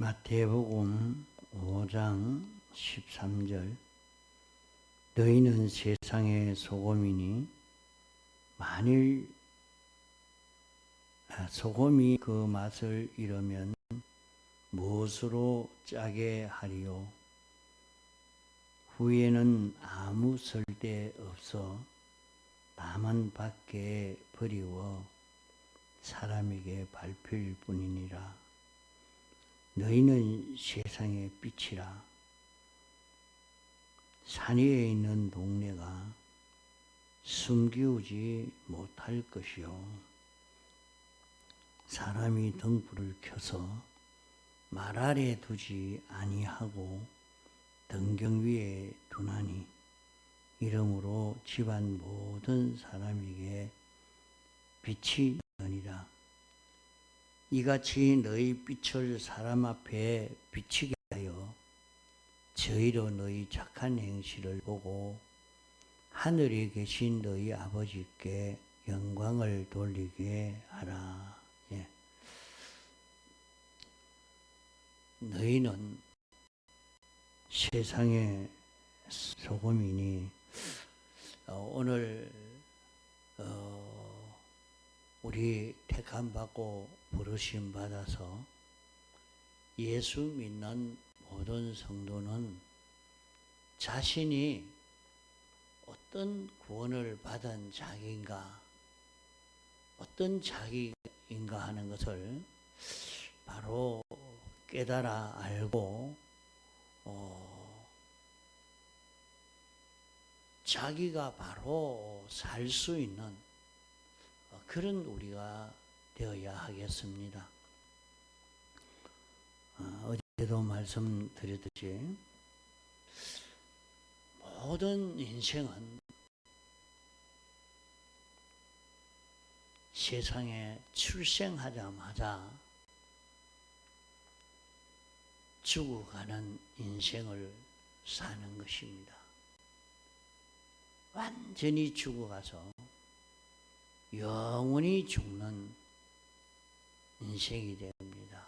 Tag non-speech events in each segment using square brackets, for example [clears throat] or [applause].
마태복음 5장 13절 너희는 세상의 소금이니 만일 아, 소금이 그 맛을 잃으면 무엇으로 짜게 하리요 후에는 아무 쓸데 없어 다만 밖에 버리워 사람에게 밟힐 뿐이니라. 너희는 세상의 빛이라. 산 위에 있는 동네가 숨기우지 못할 것이요. 사람이 등불을 켜서 말 아래 두지 아니하고 등경 위에 두나니 이러므로 집안 모든 사람에게 빛이 나니라. 이같이 너희 빛을 사람 앞에 비치게 하여 저희로 너희 착한 행실을 보고 하늘에 계신 너희 아버지께 영광을 돌리게 하라. 예. 너희는 세상의 소금이니 어, 오늘 어, 우리 택함 받고 부르심 받아서 예수 믿는 모든 성도는 자신이 어떤 구원을 받은 자기인가, 어떤 자기인가 하는 것을 바로 깨달아 알고, 어, 자기가 바로 살 수 있는 그런 우리가 되어야 하겠습니다. 어, 어제도 말씀드렸듯이 모든 인생은 세상에 출생하자마자 죽어가는 인생을 사는 것입니다. 완전히 죽어가서 영원히 죽는 인생이 됩니다.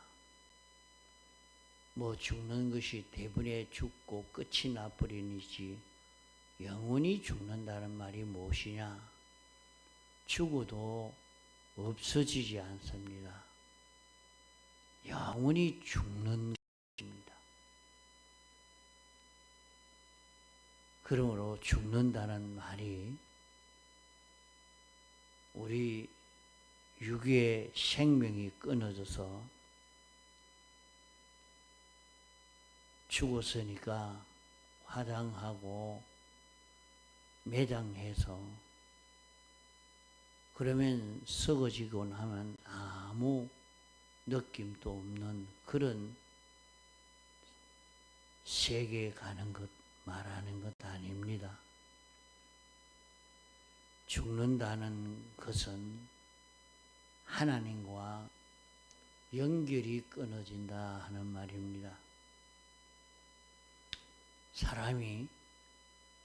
뭐 죽는 것이 대부분에 죽고 끝이 나버리니지 영원히 죽는다는 말이 무엇이냐? 죽어도 없어지지 않습니다. 영원히 죽는 것입니다. 그러므로 죽는다는 말이 우리 육의 생명이 끊어져서 죽었으니까 화장하고 매장해서 그러면 썩어지고 나면 아무 느낌도 없는 그런 세계에 가는 것 말하는 것 아닙니다. 죽는다는 것은 하나님과 연결이 끊어진다 하는 말입니다. 사람이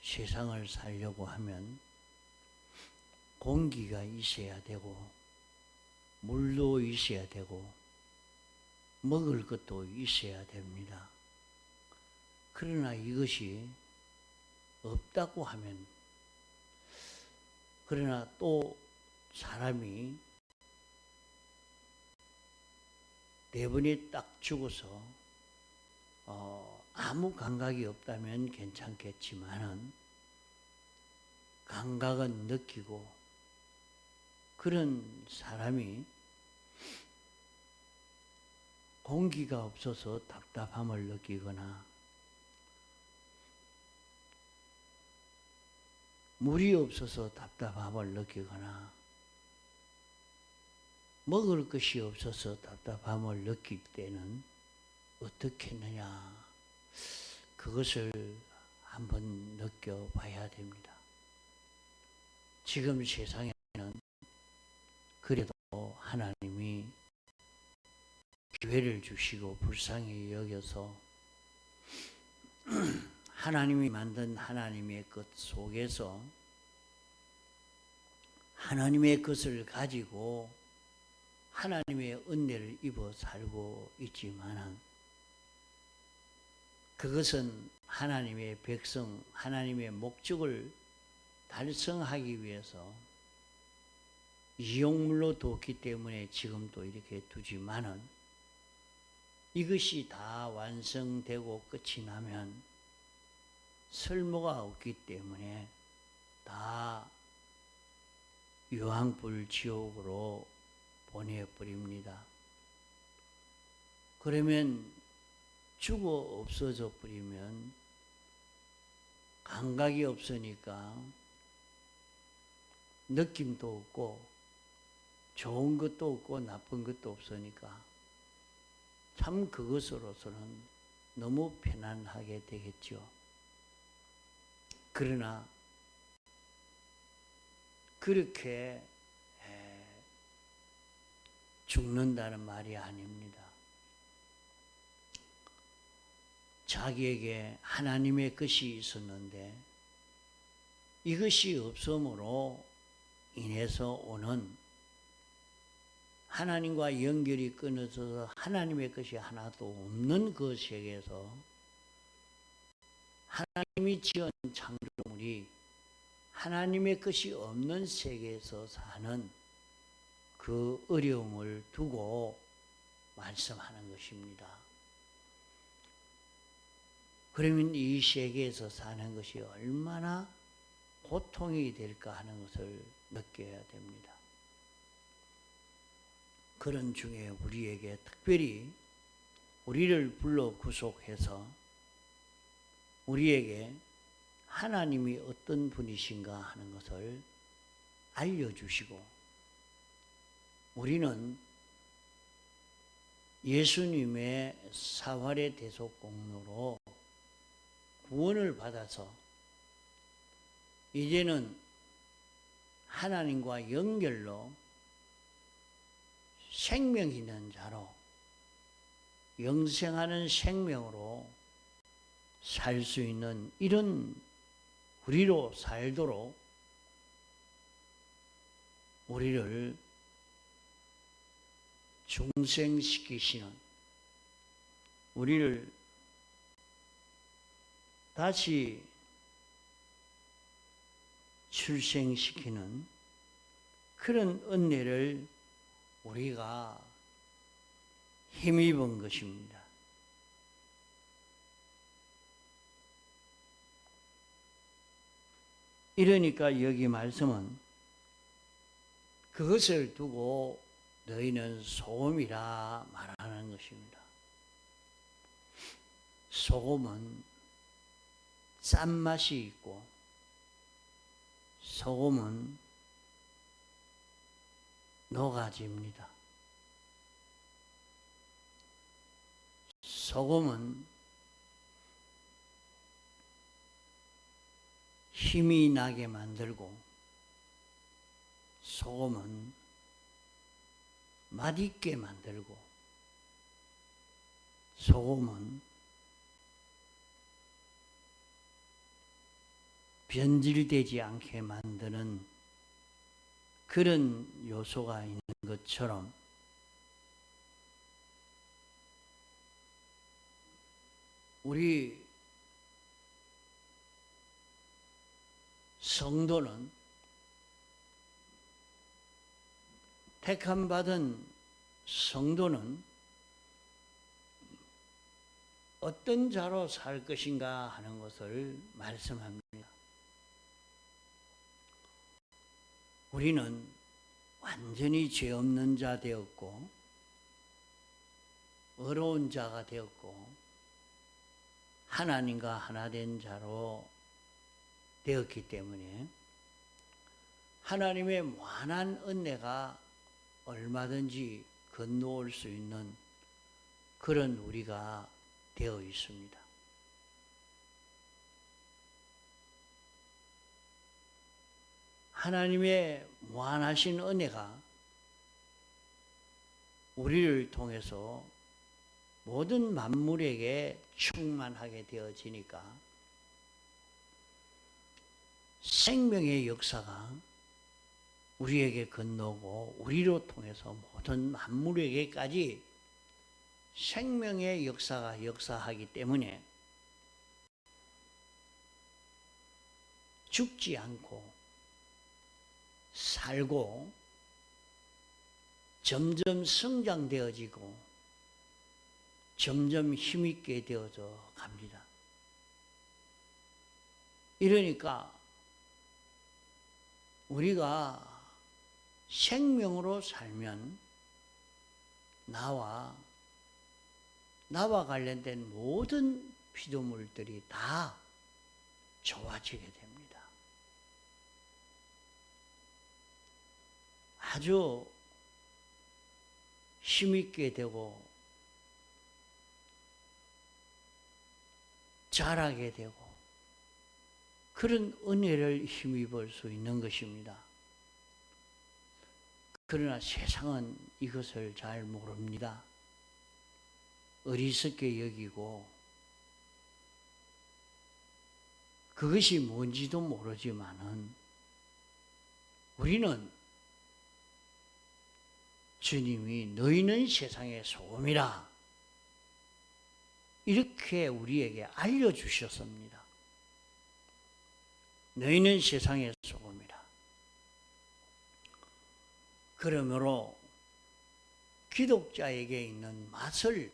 세상을 살려고 하면 공기가 있어야 되고, 물도 있어야 되고, 먹을 것도 있어야 됩니다. 그러나 이것이 없다고 하면, 그러나 또 사람이 네 번이 딱 죽어서 어, 아무 감각이 없다면 괜찮겠지만은 감각은 느끼고 그런 사람이 공기가 없어서 답답함을 느끼거나 물이 없어서 답답함을 느끼거나 먹을 것이 없어서 답답함을 느낄 때는 어떻게 했느냐 그것을 한번 느껴봐야 됩니다. 지금 세상에는 그래도 하나님이 기회를 주시고 불쌍히 여겨서 [clears throat] 하나님이 만든 하나님의 것 속에서 하나님의 것을 가지고 하나님의 은혜를 입어 살고 있지만 그것은 하나님의 백성, 하나님의 목적을 달성하기 위해서 이용물로 뒀기 때문에 지금도 이렇게 두지만은 이것이 다 완성되고 끝이 나면 쓸모가 없기 때문에 다 유황불 지옥으로 보내버립니다. 그러면 죽어 없어져 버리면 감각이 없으니까 느낌도 없고 좋은 것도 없고 나쁜 것도 없으니까 참 그것으로서는 너무 편안하게 되겠죠. 그러나 그렇게 에, 죽는다는 말이 아닙니다. 자기에게 하나님의 것이 있었는데 이것이 없음으로 인해서 오는 하나님과 연결이 끊어져서 하나님의 것이 하나도 없는 그 세계에서 하나님이 지은 창조물이 하나님의 것이 없는 세계에서 사는 그 어려움을 두고 말씀하는 것입니다. 그러면 이 세계에서 사는 것이 얼마나 고통이 될까 하는 것을 느껴야 됩니다. 그런 중에 우리에게 특별히 우리를 불러 구속해서 우리에게 하나님이 어떤 분이신가 하는 것을 알려주시고 우리는 예수님의 사활의 대속 공로로 구원을 받아서 이제는 하나님과 연결로 생명 있는 자로 영생하는 생명으로 살 수 있는 이런 우리로 살도록 우리를 중생시키시는 우리를 다시 출생시키는 그런 은혜를 우리가 힘입은 것입니다. 이러니까 여기 말씀은 그것을 두고 너희는 소금이라 말하는 것입니다. 소금은 짠맛이 있고 소금은 녹아집니다. 소금은 힘이 나게 만들고 소금은 맛있게 만들고 소금은 변질되지 않게 만드는 그런 요소가 있는 것처럼 우리 성도는 택함 받은 성도는 어떤 자로 살 것인가 하는 것을 말씀합니다. 우리는 완전히 죄 없는 자 되었고, 어려운 자가 되었고, 하나님과 하나 된 자로 되었기 때문에 하나님의 무한한 은혜가 얼마든지 건너올 수 있는 그런 우리가 되어 있습니다. 하나님의 무한하신 은혜가 우리를 통해서 모든 만물에게 충만하게 되어지니까 생명의 역사가 우리에게 건너고 우리로 통해서 모든 만물에게까지 생명의 역사가 역사하기 때문에 죽지 않고 살고 점점 성장되어지고 점점 힘있게 되어져 갑니다. 이러니까 우리가 생명으로 살면 나와 나와 관련된 모든 피조물들이 다 좋아지게 됩니다. 아주 힘있게 되고 자라게 되고 그런 은혜를 힘입을 수 있는 것입니다. 그러나 세상은 이것을 잘 모릅니다. 어리석게 여기고 그것이 뭔지도 모르지만은 우리는 주님이 너희는 세상의 소금이라 이렇게 우리에게 알려주셨습니다. 너희는 세상의 소금이라. 그러므로 기독자에게 있는 맛을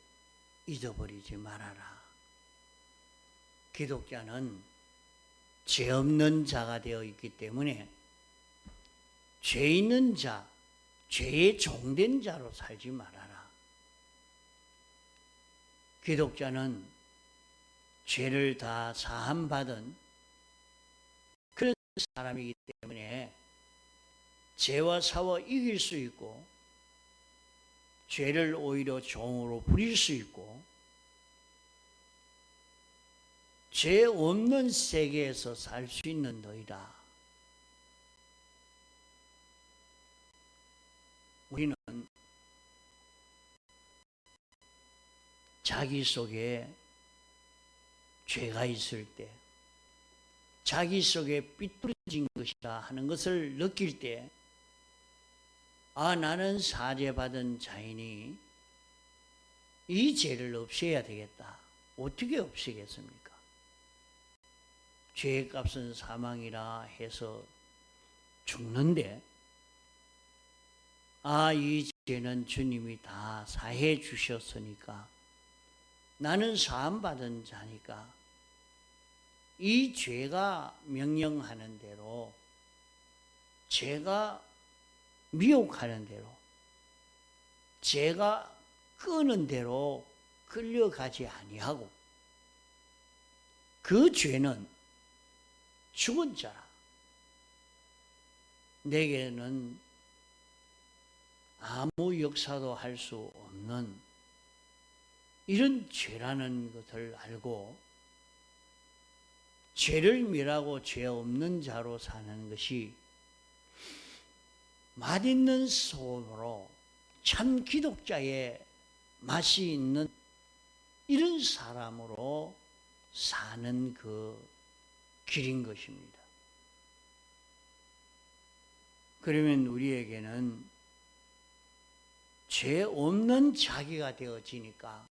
잊어버리지 말아라. 기독자는 죄 없는 자가 되어 있기 때문에 죄 있는 자, 죄에 종된 자로 살지 말아라. 기독자는 죄를 다 사함받은 그런 사람이기 때문에 죄와 싸워 이길 수 있고 죄를 오히려 종으로 부릴 수 있고 죄 없는 세계에서 살 수 있는 너희다. 우리는 자기 속에 죄가 있을 때, 자기 속에 삐뚤어진 것이다 하는 것을 느낄 때, 아, 나는 사죄받은 자이니 이 죄를 없애야 되겠다. 어떻게 없애겠습니까? 죄의 값은 사망이라 해서 죽는데, 아, 이 죄는 주님이 다 사해 주셨으니까 나는 사함받은 자니까 이 죄가 명령하는 대로 죄가 미혹하는 대로 죄가 끄는 대로 끌려가지 아니하고 그 죄는 죽은 자라. 내게는 아무 역사도 할 수 없는 이런 죄라는 것을 알고 죄를 멸하고 죄 없는 자로 사는 것이 맛있는 소금으로 참 기독자의 맛이 있는 이런 사람으로 사는 그 길인 것입니다. 그러면 우리에게는 죄 없는 자기가 되어지니까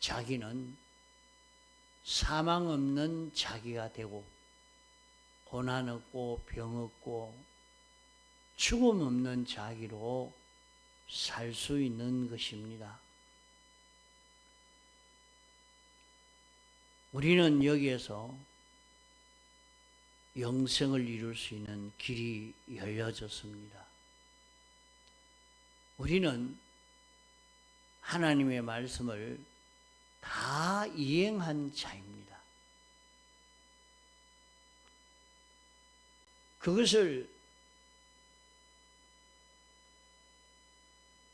자기는 사망 없는 자기가 되고 고난 없고 병 없고 죽음 없는 자기로 살 수 있는 것입니다. 우리는 여기에서 영생을 이룰 수 있는 길이 열려졌습니다. 우리는 하나님의 말씀을 다 이행한 자입니다. 그것을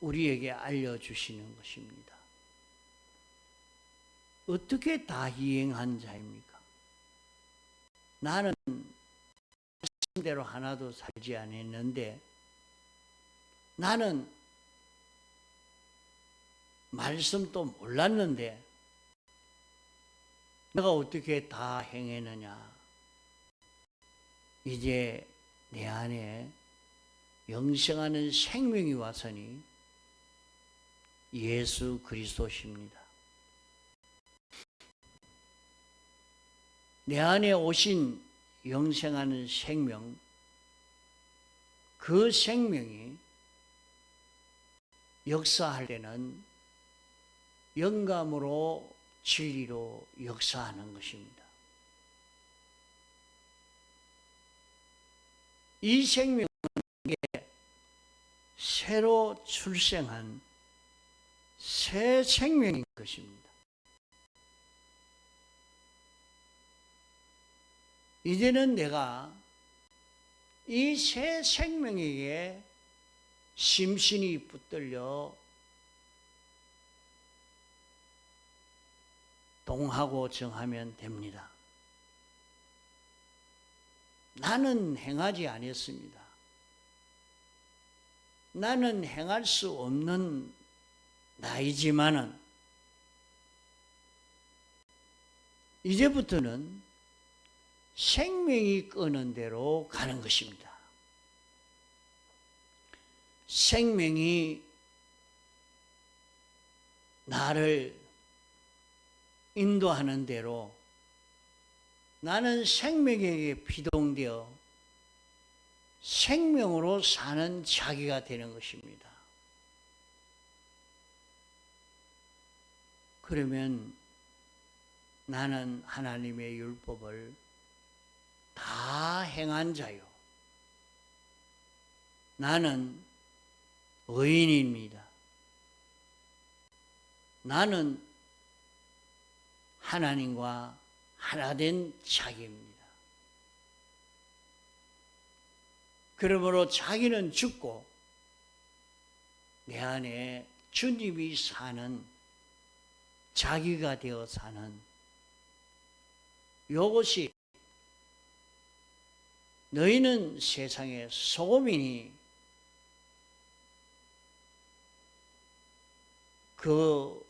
우리에게 알려주시는 것입니다. 어떻게 다 이행한 자입니까? 나는 말씀대로 하나도 살지 않았는데 나는 말씀도 몰랐는데 내가 어떻게 다 행했느냐? 이제 내 안에 영생하는 생명이 왔으니 예수 그리스도십니다. 내 안에 오신 영생하는 생명, 그 생명이 역사할 때는 영감으로 진리로 역사하는 것입니다. 이 생명은 새로 출생한 새 생명인 것입니다. 이제는 내가 이 새 생명에게 심신이 붙들려 동하고 정하면 됩니다. 나는 행하지 않았습니다. 나는 행할 수 없는 나이지만은 이제부터는 생명이 끄는 대로 가는 것입니다. 생명이 나를 인도하는 대로 나는 생명에게 비동되어 생명으로 사는 자기가 되는 것입니다. 그러면 나는 하나님의 율법을 다 행한 자요. 나는 의인입니다. 나는 하나님과 하나 된 자기입니다. 그러므로 자기는 죽고 내 안에 주님이 사는 자기가 되어 사는 이것이 너희는 세상의 소금이니 그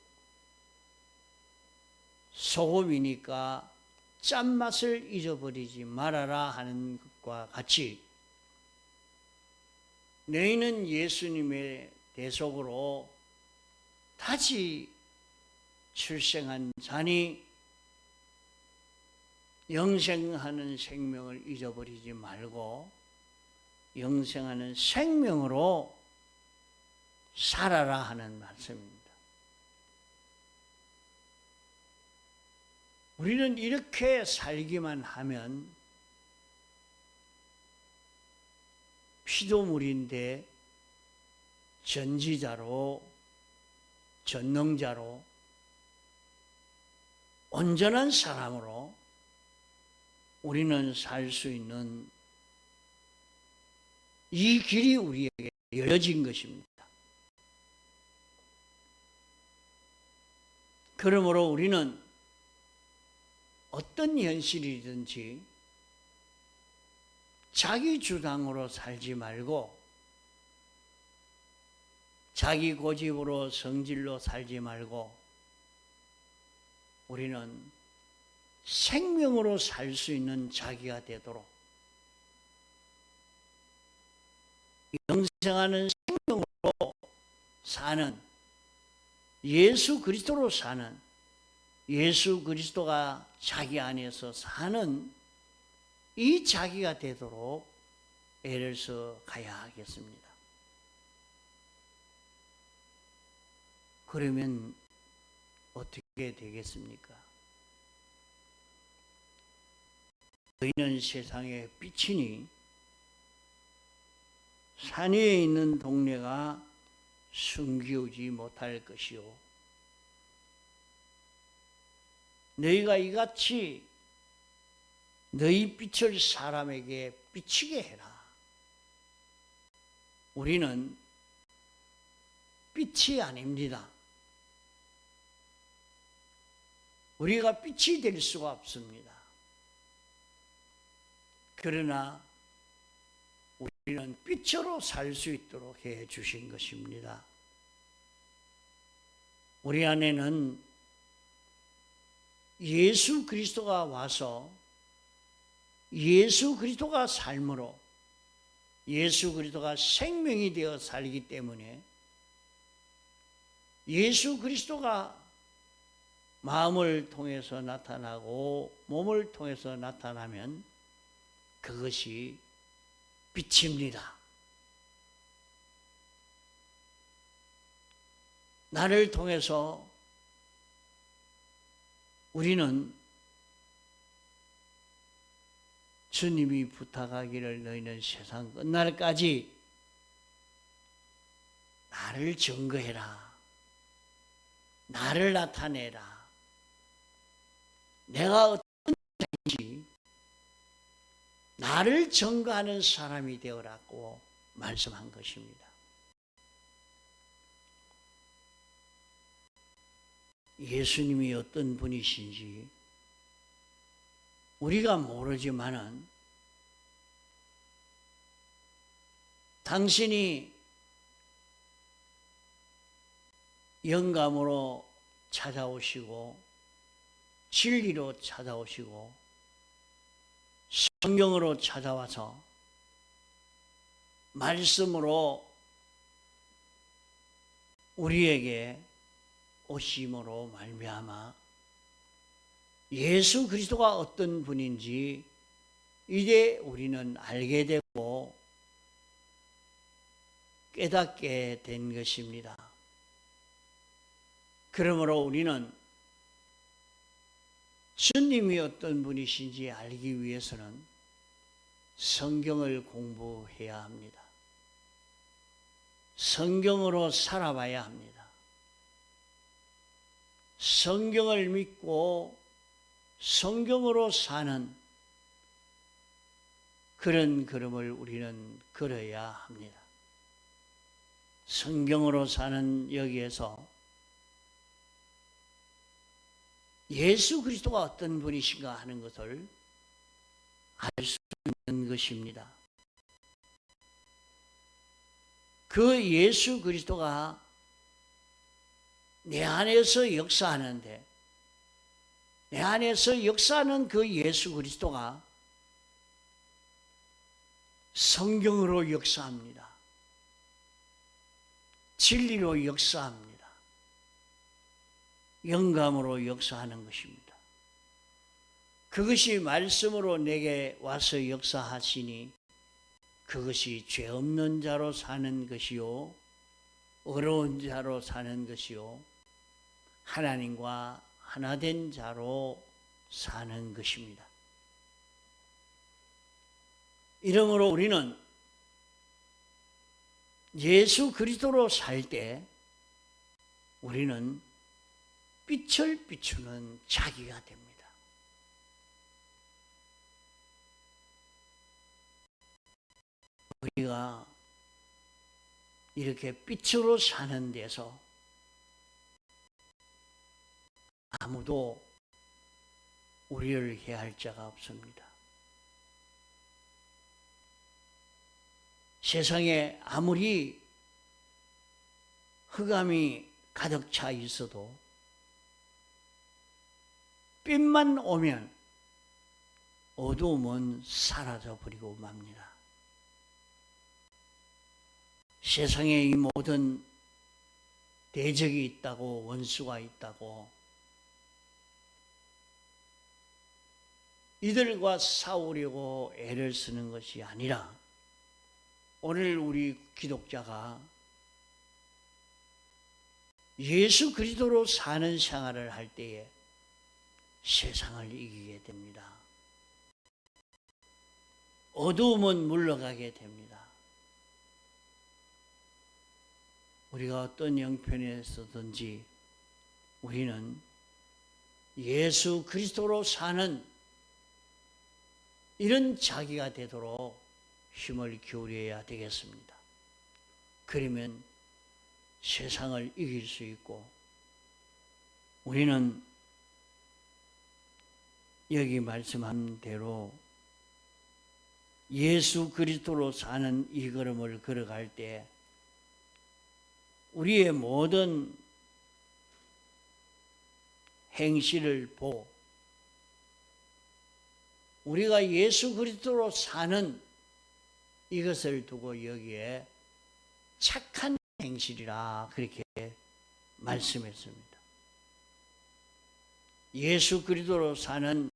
소금이니까 짠맛을 잊어버리지 말아라 하는 것과 같이 너희는 예수님의 대속으로 다시 출생한 자니 영생하는 생명을 잊어버리지 말고 영생하는 생명으로 살아라 하는 말씀입니다. 우리는 이렇게 살기만 하면 피조물인데 전지자로 전능자로 온전한 사람으로 우리는 살 수 있는 이 길이 우리에게 열려진 것입니다. 그러므로 우리는 어떤 현실이든지 자기 주장으로 살지 말고 자기 고집으로 성질로 살지 말고 우리는 생명으로 살 수 있는 자기가 되도록 영생하는 생명으로 사는 예수 그리스도로 사는 예수 그리스도가 자기 안에서 사는 이 자기가 되도록 애를 써 가야 하겠습니다. 그러면 어떻게 되겠습니까? 너희는 세상의 빛이니 산 위에 있는 동네가 숨기우지 못할 것이요. 너희가 이같이 너희 빛을 사람에게 비치게 해라. 우리는 빛이 아닙니다. 우리가 빛이 될 수가 없습니다. 그러나 우리는 빛으로 살 수 있도록 해 주신 것입니다. 우리 안에는 예수 그리스도가 와서 예수 그리스도가 삶으로 예수 그리스도가 생명이 되어 살기 때문에 예수 그리스도가 마음을 통해서 나타나고 몸을 통해서 나타나면 그것이 빛입니다. 나를 통해서 우리는 주님이 부탁하기를 너희는 세상 끝날까지 나를 증거해라. 나를 나타내라. 내가 어떤 자인지 나를 증거하는 사람이 되어라고 말씀한 것입니다. 예수님이 어떤 분이신지 우리가 모르지만은 당신이 영감으로 찾아오시고 진리로 찾아오시고 성경으로 찾아와서 말씀으로 우리에게 오심으로 말미암아 예수 그리스도가 어떤 분인지 이제 우리는 알게 되고 깨닫게 된 것입니다. 그러므로 우리는 주님이 어떤 분이신지 알기 위해서는 성경을 공부해야 합니다. 성경으로 살아봐야 합니다. 성경을 믿고 성경으로 사는 그런 걸음을 우리는 걸어야 합니다. 성경으로 사는 여기에서 예수 그리스도가 어떤 분이신가 하는 것을 알 수 있는 것입니다. 그 예수 그리스도가 내 안에서 역사하는데 내 안에서 역사하는 그 예수 그리스도가 성경으로 역사합니다. 진리로 역사합니다. 영감으로 역사하는 것입니다. 그것이 말씀으로 내게 와서 역사하시니 그것이 죄 없는 자로 사는 것이요. 어려운 자로 사는 것이요. 하나님과 하나된 자로 사는 것입니다. 이러므로 우리는 예수 그리스도로 살 때 우리는 빛을 비추는 자기가 됩니다. 우리가 이렇게 빛으로 사는 데서 아무도 우리를 해할 자가 없습니다. 세상에 아무리 흑암이 가득 차 있어도 빛만 오면 어두움은 사라져 버리고 맙니다. 세상에 이 모든 대적이 있다고 원수가 있다고 이들과 싸우려고 애를 쓰는 것이 아니라 오늘 우리 기독자가 예수 그리스도로 사는 생활을 할 때에 세상을 이기게 됩니다. 어두움은 물러가게 됩니다. 우리가 어떤 형편에서든지 우리는 예수 그리스도로 사는 이런 자기가 되도록 힘을 기울여야 되겠습니다. 그러면 세상을 이길 수 있고 우리는 여기 말씀한 대로 예수 그리스도로 사는 이 걸음을 걸어갈 때 우리의 모든 행실을 보고 우리가 예수 그리스도로 사는 이것을 두고 여기에 착한 행실이라 그렇게 말씀했습니다. 예수 그리스도로 사는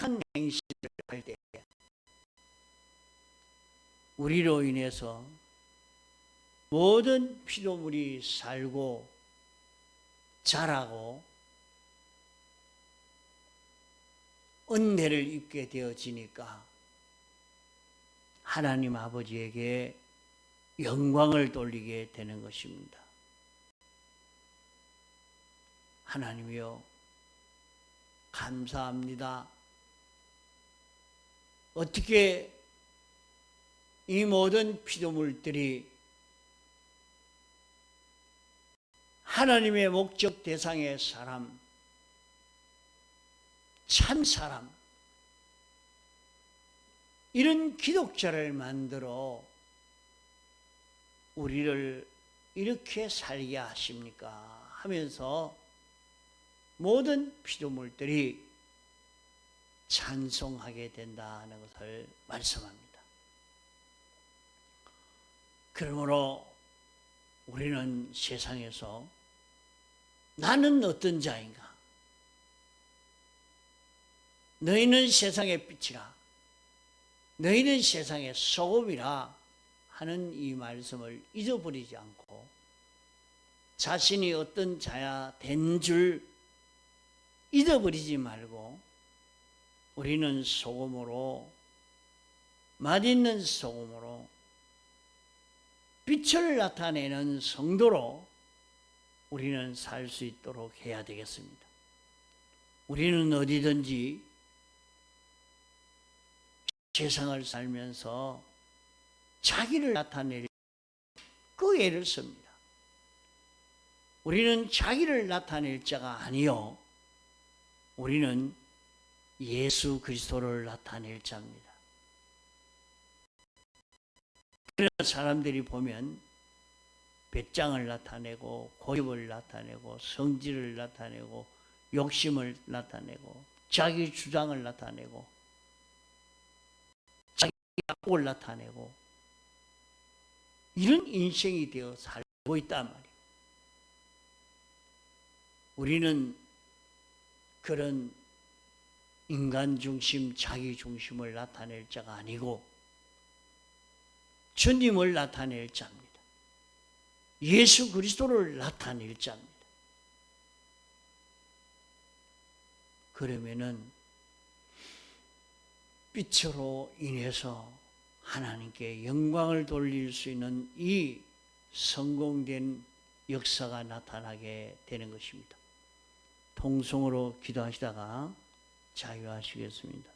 착한 행실을 할 때 우리로 인해서 모든 피조물이 살고 자라고 은혜를 입게 되어지니까 하나님 아버지에게 영광을 돌리게 되는 것입니다. 하나님이여, 감사합니다. 어떻게 이 모든 피조물들이 하나님의 목적 대상의 사람, 참 사람, 이런 기독자를 만들어 우리를 이렇게 살게 하십니까? 하면서 모든 피조물들이 찬송하게 된다는 것을 말씀합니다. 그러므로 우리는 세상에서 나는 어떤 자인가? 너희는 세상의 빛이라. 너희는 세상의 소금이라 하는 이 말씀을 잊어버리지 않고 자신이 어떤 자야 된 줄 잊어버리지 말고 우리는 소금으로 맛있는 소금으로 빛을 나타내는 성도로 우리는 살 수 있도록 해야 되겠습니다. 우리는 어디든지 세상을 살면서 자기를 나타낼 그 애를 씁니다. 우리는 자기를 나타낼 자가 아니요. 우리는 예수 그리스도를 나타낼 자입니다. 그래서 사람들이 보면 배짱을 나타내고 고집을 나타내고 성질을 나타내고 욕심을 나타내고 자기 주장을 나타내고 자기 약을 나타내고 이런 인생이 되어 살고 있단 말이에요. 우리는 그런 인간 중심, 자기 중심을 나타낼 자가 아니고 주님을 나타낼 자입니다. 예수 그리스도를 나타낼 자입니다. 그러면은 빛으로 인해서 하나님께 영광을 돌릴 수 있는 이 성공된 역사가 나타나게 되는 것입니다. 통성으로 기도하시다가 자유하시겠습니다.